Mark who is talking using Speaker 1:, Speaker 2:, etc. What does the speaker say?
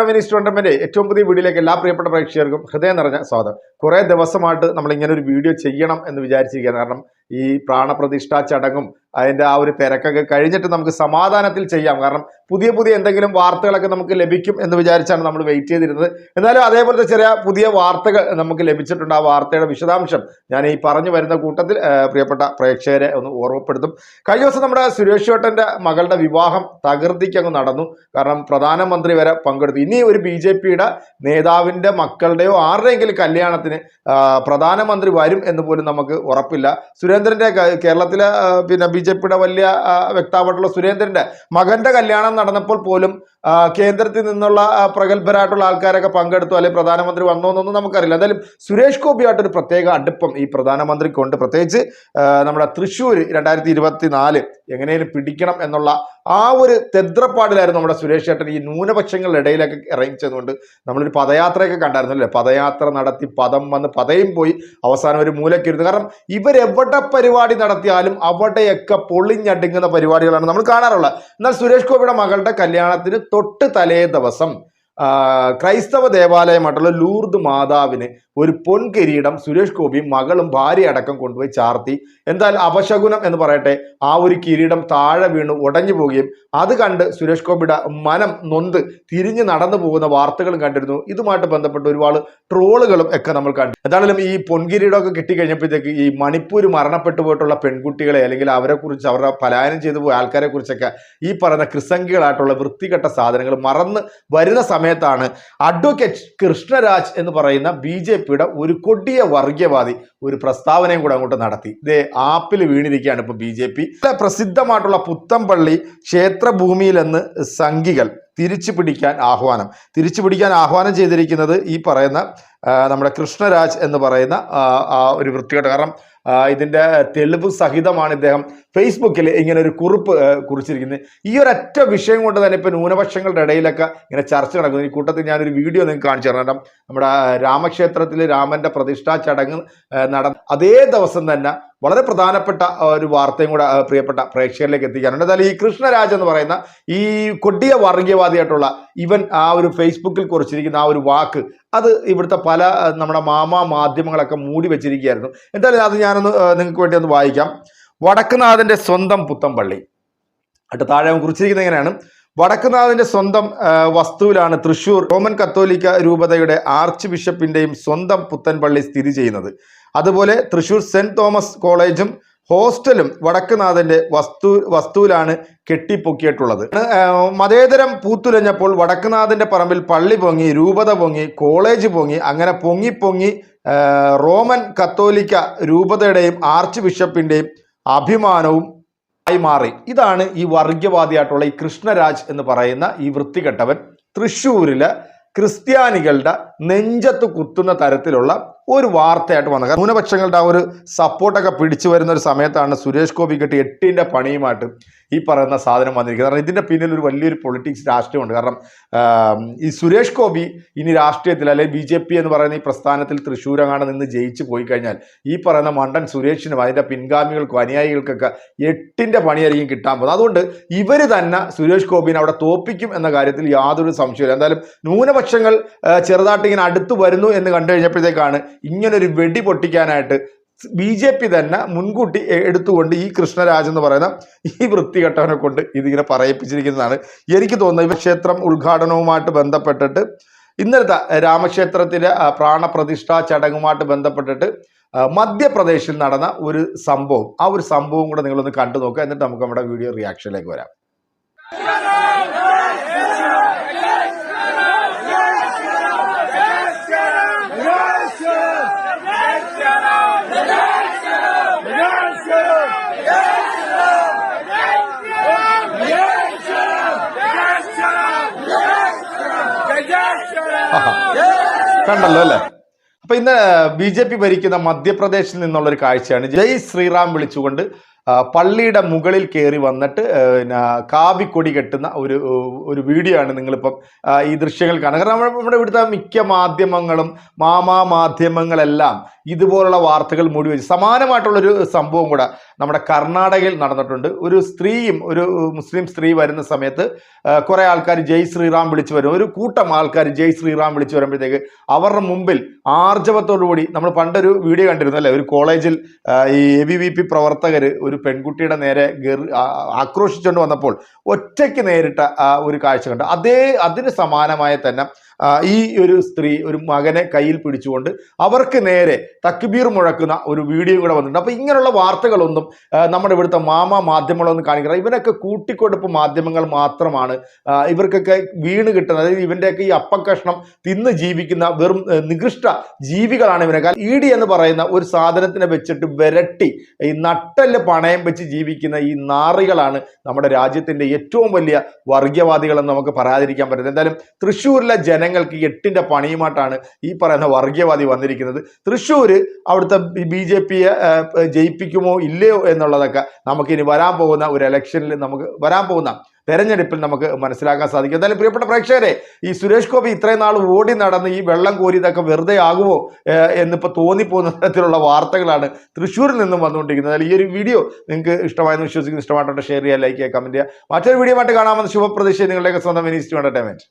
Speaker 1: Minister tournament ഏറ്റവും പുതിയ വീഡിയോയിലേക്ക് എല്ലാ പ്രിയപ്പെട്ട പ്രേക്ഷകർക്കും ഹൃദയം നിറഞ്ഞ സ്വാഗതം. കുറേ ദിവസമായിട്ട് നമ്മൾ ഇങ്ങനെ ഒരു വീഡിയോ ചെയ്യണം എന്ന് വിചാരിച്ചിരിക്കുകയാണ്. കാരണം ഈ പ്രാണപ്രതിഷ്ഠാ ചടങ്ങും അതിന്റെ ആ ഒരു തിരക്കൊക്കെ കഴിഞ്ഞിട്ട് നമുക്ക് സമാധാനത്തിൽ ചെയ്യാം. കാരണം പുതിയ പുതിയ എന്തെങ്കിലും വാർത്തകളൊക്കെ നമുക്ക് ലഭിക്കും എന്ന് വിചാരിച്ചാണ് നമ്മൾ വെയിറ്റ് ചെയ്തിരുന്നത്. എന്നാലും അതേപോലത്തെ ചെറിയ പുതിയ വാർത്തകൾ നമുക്ക് ലഭിച്ചിട്ടുണ്ട്. ആ വാർത്തയുടെ വിശദാംശം ഞാൻ ഈ പറഞ്ഞു വരുന്ന കൂട്ടത്തിൽ പ്രിയപ്പെട്ട പ്രേക്ഷകരെ ഒന്ന് ഓർമ്മപ്പെടുത്തും. കഴിഞ്ഞ ദിവസം നമ്മുടെ സുരേഷ് ചേട്ടന്റെ മകളുടെ വിവാഹം തകൃതിക്ക് അങ്ങ് നടന്നു. കാരണം പ്രധാനമന്ത്രി വരെ പങ്കെടുത്തു. ഇനി ഒരു ബി ജെ പിയുടെ നേതാവിന്റെ മക്കളുടെയോ ആരുടെയെങ്കിലും കല്യാണത്തിന് പ്രധാനമന്ത്രി വരും എന്ന് പോലും നമുക്ക് ഉറപ്പില്ല. സുരേന്ദ്രന്റെ ക- കേരളത്തിലെ പിന്നെ ബി ജെ പിയുടെ വലിയ വ്യക്താവായിട്ടുള്ള സുരേന്ദ്രന്റെ മകന്റെ കല്യാണം നടന്നപ്പോൾ പോലും കേന്ദ്രത്തിൽ നിന്നുള്ള പ്രഗത്ഭരായിട്ടുള്ള ആൾക്കാരൊക്കെ പങ്കെടുത്തു അല്ലെങ്കിൽ പ്രധാനമന്ത്രി വന്നോ എന്നൊന്നും നമുക്കറിയില്ല. എന്തായാലും സുരേഷ് ഗോപിയായിട്ടൊരു പ്രത്യേക അടുപ്പം ഈ പ്രധാനമന്ത്രിക്കുണ്ട്. പ്രത്യേകിച്ച് നമ്മുടെ തൃശ്ശൂർ രണ്ടായിരത്തി ഇരുപത്തി നാല് എങ്ങനെയും പിടിക്കണം എന്നുള്ള ആ ഒരു തെദ്രപ്പാടിലായിരുന്നു നമ്മുടെ സുരേഷ് ചേട്ടൻ ഈ ന്യൂനപക്ഷങ്ങളുടെ ഇടയിലൊക്കെ ഇറങ്ങിച്ചതുകൊണ്ട് നമ്മളൊരു പദയാത്രയൊക്കെ കണ്ടായിരുന്നു അല്ലേ പദയാത്ര നടത്തി പദം വന്ന് പതയും പോയി അവസാനം ഒരു മൂലക്കിരുന്നു. കാരണം ഇവരെവിടെ പരിപാടി നടത്തിയാലും അവിടെയൊക്കെ പൊളിഞ്ഞടുങ്ങുന്ന പരിപാടികളാണ് നമ്മൾ കാണാറുള്ളത്. എന്നാൽ സുരേഷ് ഗോപിയുടെ മകളുടെ കല്യാണത്തിന് തൊട്ട് തലേ ദിവസം ക്രൈസ്തവ ദേവാലയമായിട്ടുള്ള ലൂർദ് മാതാവിന് ഒരു പൊൻ കിരീടം സുരേഷ് ഗോപിയും മകളും ഭാര്യ അടക്കം കൊണ്ടുപോയി ചാർത്തി. എന്തായാലും അപശകുനം എന്ന് പറയട്ടെ ആ ഒരു കിരീടം താഴെ വീണ് ഉടഞ്ഞു പോവുകയും അത് കണ്ട് സുരേഷ് ഗോപിയുടെ മനം നൊന്ത് തിരിഞ്ഞു നടന്നു പോകുന്ന വാർത്തകളും കണ്ടിരുന്നു. ഇതുമായിട്ട് ബന്ധപ്പെട്ട് ഒരുപാട് ട്രോളുകളും ഒക്കെ നമ്മൾ കണ്ടു. എന്തായാലും ഈ പൊൻകിരീടമൊക്കെ കിട്ടിക്കഴിഞ്ഞപ്പോഴത്തേക്ക് ഈ മണിപ്പൂർ മരണപ്പെട്ടു പോയിട്ടുള്ള പെൺകുട്ടികളെ അല്ലെങ്കിൽ അവരെ കുറിച്ച് അവരുടെ പലായനം ചെയ്തു പോയ ആൾക്കാരെ കുറിച്ചൊക്കെ ഈ പറയുന്ന ക്രിസംഖികളായിട്ടുള്ള വൃത്തികെട്ട സാധനങ്ങൾ മറന്ന് വരുന്ന സമയത്താണ് അഡ്വക്കേറ്റ് കൃഷ്ണരാജ് എന്ന് പറയുന്ന ബി ജെ പിയുടെ ഒരു കൊടിയ വർഗീയവാദി ഒരു പ്രസ്താവനയും കൂടെ അങ്ങോട്ട് നടത്തി. ഇതേ ആപ്പിൽ വീണിരിക്കുകയാണ് ഇപ്പോൾ ബി ജെ പി. പ്രസിദ്ധമായിട്ടുള്ള പുത്തമ്പള്ളി ക്ഷേത്രഭൂമിയിലെന്ന് സംഘികൾ തിരിച്ചു പിടിക്കാൻ ആഹ്വാനം. തിരിച്ചു പിടിക്കാൻ ആഹ്വാനം ചെയ്തിരിക്കുന്നത് ഈ പറയുന്ന നമ്മുടെ കൃഷ്ണരാജ് എന്ന് പറയുന്ന ആ, ഒരു വൃത്തികെട്ട കാരണം ഇതിന്റെ തെളിവ് സഹിതമാണ് ഇദ്ദേഹം ഫേസ്ബുക്കിൽ ഇങ്ങനെ ഒരു കുറിപ്പ് കുറിച്ചിരിക്കുന്നത്. ഈ ഒരൊറ്റ വിഷയം കൊണ്ട് തന്നെ ഇപ്പോൾ ന്യൂനപക്ഷങ്ങളുടെ ഇടയിലൊക്കെ ഇങ്ങനെ ചർച്ച നടക്കുന്നു. ഈ കൂട്ടത്തിൽ ഞാനൊരു വീഡിയോ നിങ്ങൾക്ക് കാണിച്ചു തരണം നമ്മുടെ രാമക്ഷേത്രത്തിൽ രാമന്റെ പ്രതിഷ്ഠാ ചടങ്ങ് നട നടന്ന അതേ ദിവസം തന്നെ വളരെ പ്രധാനപ്പെട്ട ഒരു വാർത്തയും കൂടെ പ്രിയപ്പെട്ട പ്രേക്ഷകരിലേക്ക് എത്തിക്കാനുണ്ട്. എന്തായാലും ഈ കൃഷ്ണരാജ് എന്ന് പറയുന്ന ഈ കൊടിയ വർഗീയവാദിയായിട്ടുള്ള ഇവൻ ആ ഒരു ഫേസ്ബുക്കിൽ കുറിച്ചിരിക്കുന്ന ആ ഒരു വാക്ക് അത് ഇവിടുത്തെ പല നമ്മുടെ മാമാ മാധ്യമങ്ങളൊക്കെ മൂടി വെച്ചിരിക്കുകയായിരുന്നു. എന്തായാലും അത് ഞാനൊന്ന് നിങ്ങൾക്ക് വേണ്ടി ഒന്ന് വായിക്കാം. വടക്കുനാഥന്റെ സ്വന്തം പുത്തമ്പള്ളി അട്ട് താഴെ കുറിച്ചിരിക്കുന്നത് എങ്ങനെയാണ്? വടക്കുനാഥിന്റെ സ്വന്തം വസ്തുവിലാണ് തൃശൂർ റോമൻ കത്തോലിക്ക രൂപതയുടെ ആർച്ച് ബിഷപ്പിന്റെയും സ്വന്തം പുത്തൻപള്ളി സ്ഥിതി ചെയ്യുന്നത്. അതുപോലെ തൃശൂർ സെന്റ് തോമസ് കോളേജും ഹോസ്റ്റലും വടക്കുനാഥന്റെ വസ്തു വസ്തുവിലാണ് കെട്ടിപ്പൊക്കിയിട്ടുള്ളത്. മതേതരം പൂത്തുലഞ്ഞപ്പോൾ വടക്കുനാഥന്റെ പറമ്പിൽ പള്ളി പൊങ്ങി രൂപത പൊങ്ങി കോളേജ് പൊങ്ങി അങ്ങനെ പൊങ്ങി പൊങ്ങി റോമൻ കത്തോലിക്ക രൂപതയുടെയും ആർച്ച് ബിഷപ്പിന്റെയും അഭിമാനവും ആയി മാറി. ഇതാണ് ഈ വർഗീയവാദിയായിട്ടുള്ള ഈ കൃഷ്ണരാജ് എന്ന് പറയുന്ന ഈ വൃത്തികെട്ടവൻ തൃശ്ശൂരിലെ ക്രിസ്ത്യാനികളുടെ നെഞ്ചത്ത് കുത്തുന്ന തരത്തിലുള്ള ഒരു വാർത്തയായിട്ട് വന്നത്. ന്യൂനപക്ഷങ്ങളുടെ ആ ഒരു സപ്പോർട്ടൊക്കെ പിടിച്ചു വരുന്ന ഒരു സമയത്താണ് സുരേഷ് ഗോപി കെട്ടി എട്ടിന്റെ പണിയുമായിട്ട് ഈ പറയുന്ന സാധനം വന്നിരിക്കുന്നത്. കാരണം ഇതിന്റെ പിന്നിൽ ഒരു വലിയൊരു പൊളിറ്റിക്സ് രാഷ്ട്രീയമുണ്ട്. കാരണം ഈ സുരേഷ് ഗോപി ഇനി രാഷ്ട്രീയത്തിൽ അല്ലെങ്കിൽ ബി ജെ പി എന്ന് പറയുന്ന ഈ പ്രസ്ഥാനത്തിൽ തൃശ്ശൂരങ്ങാണ് നിന്ന് ജയിച്ചു പോയി കഴിഞ്ഞാൽ ഈ പറയുന്ന മണ്ടൻ സുരേഷിനും അതിന്റെ പിൻഗാമികൾക്കും അനുയായികൾക്കൊക്കെ എട്ടിന്റെ പണിയായിരിക്കും കിട്ടാൻ പോകുന്നത്. അതുകൊണ്ട് ഇവർ തന്നെ സുരേഷ് ഗോപിനെ അവിടെ തോപ്പിക്കും എന്ന കാര്യത്തിൽ യാതൊരു സംശയമില്ല എന്തായാലും ന്യൂനപക്ഷങ്ങൾ ചെറുതായിട്ട് ഇങ്ങനെ അടുത്ത് വരുന്നു എന്ന് കണ്ടു കഴിഞ്ഞപ്പോഴത്തേക്കാണ് ഇങ്ങനൊരു വെടി പൊട്ടിക്കാനായിട്ട് ബി ജെ പി തന്നെ മുൻകൂട്ടി എടുത്തുകൊണ്ട് ഈ കൃഷ്ണരാജ് എന്ന് പറയുന്ന ഈ വൃത്തികെട്ടവനെ കൊണ്ട് ഇതിങ്ങനെ പറയിപ്പിച്ചിരിക്കുന്നതാണ്. എനിക്ക് തോന്നുന്നത് ഇവ ക്ഷേത്രം ഉദ്ഘാടനവുമായിട്ട് ബന്ധപ്പെട്ടിട്ട് ഇന്നലത്തെ രാമക്ഷേത്രത്തിലെ പ്രാണപ്രതിഷ്ഠാ ചടങ്ങുമായിട്ട് ബന്ധപ്പെട്ടിട്ട് മധ്യപ്രദേശിൽ നടന്ന ഒരു സംഭവം. ആ ഒരു സംഭവം കൂടെ നിങ്ങളൊന്ന് കണ്ടു നോക്കുക എന്നിട്ട് നമുക്ക് നമ്മുടെ വീഡിയോ റിയാക്ഷനിലേക്ക് വരാം. കണ്ടല്ലോ അല്ലേ? അപ്പൊ ഇന്ന് ബി ജെ പി ഭരിക്കുന്ന മധ്യപ്രദേശിൽ നിന്നുള്ള ഒരു കാഴ്ചയാണ്. ജയ് ശ്രീറാം വിളിച്ചുകൊണ്ട് പള്ളിയുടെ മുകളിൽ കയറി വന്നിട്ട് പിന്നെ കാവിക്കൊടി കെട്ടുന്ന ഒരു ഒരു വീഡിയോ ആണ് നിങ്ങളിപ്പം ഈ ദൃശ്യങ്ങൾ കാണുക കാരണം നമ്മുടെ ഇവിടുത്തെ മിക്ക മാധ്യമങ്ങളും മാമാ മാധ്യമങ്ങളെല്ലാം ഇതുപോലുള്ള വാർത്തകൾ മൂടി വെച്ച് സമാനമായിട്ടുള്ളൊരു സംഭവം കൂടെ നമ്മുടെ കർണാടകയിൽ നടന്നിട്ടുണ്ട്. ഒരു സ്ത്രീയും ഒരു മുസ്ലിം സ്ത്രീ വരുന്ന സമയത്ത് കുറേ ആൾക്കാർ ജയ് ശ്രീറാം വിളിച്ചു വരും ഒരു കൂട്ടം ആൾക്കാർ ജയ് ശ്രീറാം വിളിച്ചു വരുമ്പോഴത്തേക്ക് അവരുടെ മുമ്പിൽ ആർജവത്തോടു കൂടി നമ്മൾ പണ്ടൊരു വീഡിയോ കണ്ടിരുന്നു അല്ലേ ഒരു കോളേജിൽ ഈ എ ബി വി പി പ്രവർത്തകർ ഒരു പെൺകുട്ടിയുടെ നേരെ ആക്രോശിച്ചുകൊണ്ട് വന്നപ്പോൾ ഒറ്റയ്ക്ക് നേരിട്ട ഒരു കാഴ്ച കണ്ടു. അതേ അതിന് സമാനമായ തന്നെ ഈ ഒരു സ്ത്രീ ഒരു മകനെ കയ്യിൽ പിടിച്ചുകൊണ്ട് അവർക്ക് നേരെ തക്ബീർ മുഴക്കുന്ന ഒരു വീഡിയോ കൂടെ വന്നിട്ടുണ്ട്. അപ്പോൾ ഇങ്ങനെയുള്ള വാർത്തകളൊന്നും നമ്മുടെ ഇവിടുത്തെ മാമ മാധ്യമങ്ങളൊന്നും കാണിക്കണം ഇവനൊക്കെ കൂട്ടിക്കൊടുപ്പ് മാധ്യമങ്ങൾ മാത്രമാണ്. ഇവർക്കൊക്കെ വീണ് കിട്ടുന്നത് അതായത് ഇവന്റെയൊക്കെ ഈ അപ്പക്കഷ്ണം തിന്ന് ജീവിക്കുന്ന വെറും നികൃഷ്ട ജീവികളാണ് ഇവനൊക്കെ. ഇ ഡി എന്ന് പറയുന്ന ഒരു സാധനത്തിനെ വെച്ചിട്ട് വിരട്ടി ഈ നട്ടൽ പണയം വെച്ച് ജീവിക്കുന്ന ഈ നാറികളാണ് നമ്മുടെ രാജ്യത്തിന്റെ ഏറ്റവും വലിയ വർഗീയവാദികളെന്ന് നമുക്ക് പറയാതിരിക്കാൻ പറ്റുന്നത് എന്തായാലും തൃശ്ശൂരിലെ ജനങ്ങൾക്ക് എട്ടിന്റെ പണിയുമായിട്ടാണ് ഈ പറയുന്ന വർഗീയവാദി വന്നിരിക്കുന്നത്. തൃശ്ശൂർ അവിടുത്തെ ബി ജെ പിയെ ജയിപ്പിക്കുമോ ഇല്ലയോ എന്നുള്ളതൊക്കെ നമുക്കിനി വരാൻ പോകുന്ന ഒരു ഇലക്ഷനിൽ നമുക്ക് വരാൻ പോകുന്ന തെരഞ്ഞെടുപ്പിൽ നമുക്ക് മനസ്സിലാക്കാൻ സാധിക്കും. എന്തായാലും പ്രിയപ്പെട്ട പ്രേക്ഷകരെ ഈ സുരേഷ് ഗോപി ഇത്രയും നാൾ ഓടി നടന്ന് ഈ വെള്ളം കോരിയതൊക്കെ വെറുതെ ആകുമോ എന്നിപ്പോൾ തോന്നിപ്പോകുന്ന തരത്തിലുള്ള വാർത്തകളാണ് തൃശ്ശൂരിൽ നിന്നും വന്നുകൊണ്ടിരിക്കുന്നത്. ഈ ഒരു വീഡിയോ നിങ്ങൾക്ക് ഇഷ്ടമായെന്ന് വിശ്വസിക്കുന്നു. ഇഷ്ടമായിട്ടുണ്ട് ഷെയർ ചെയ്യുക ലൈക്ക് ചെയ്യുക കമന്റ് ചെയ്യുക. മറ്റൊരു വീഡിയോ ആയിട്ട് കാണാമെന്ന് ശുഭപ്രതീക്ഷ. നിങ്ങളുടെയൊക്കെ സ്വന്തം മിനിസ്റ്റർ എന്റർടൈൻമെന്റ്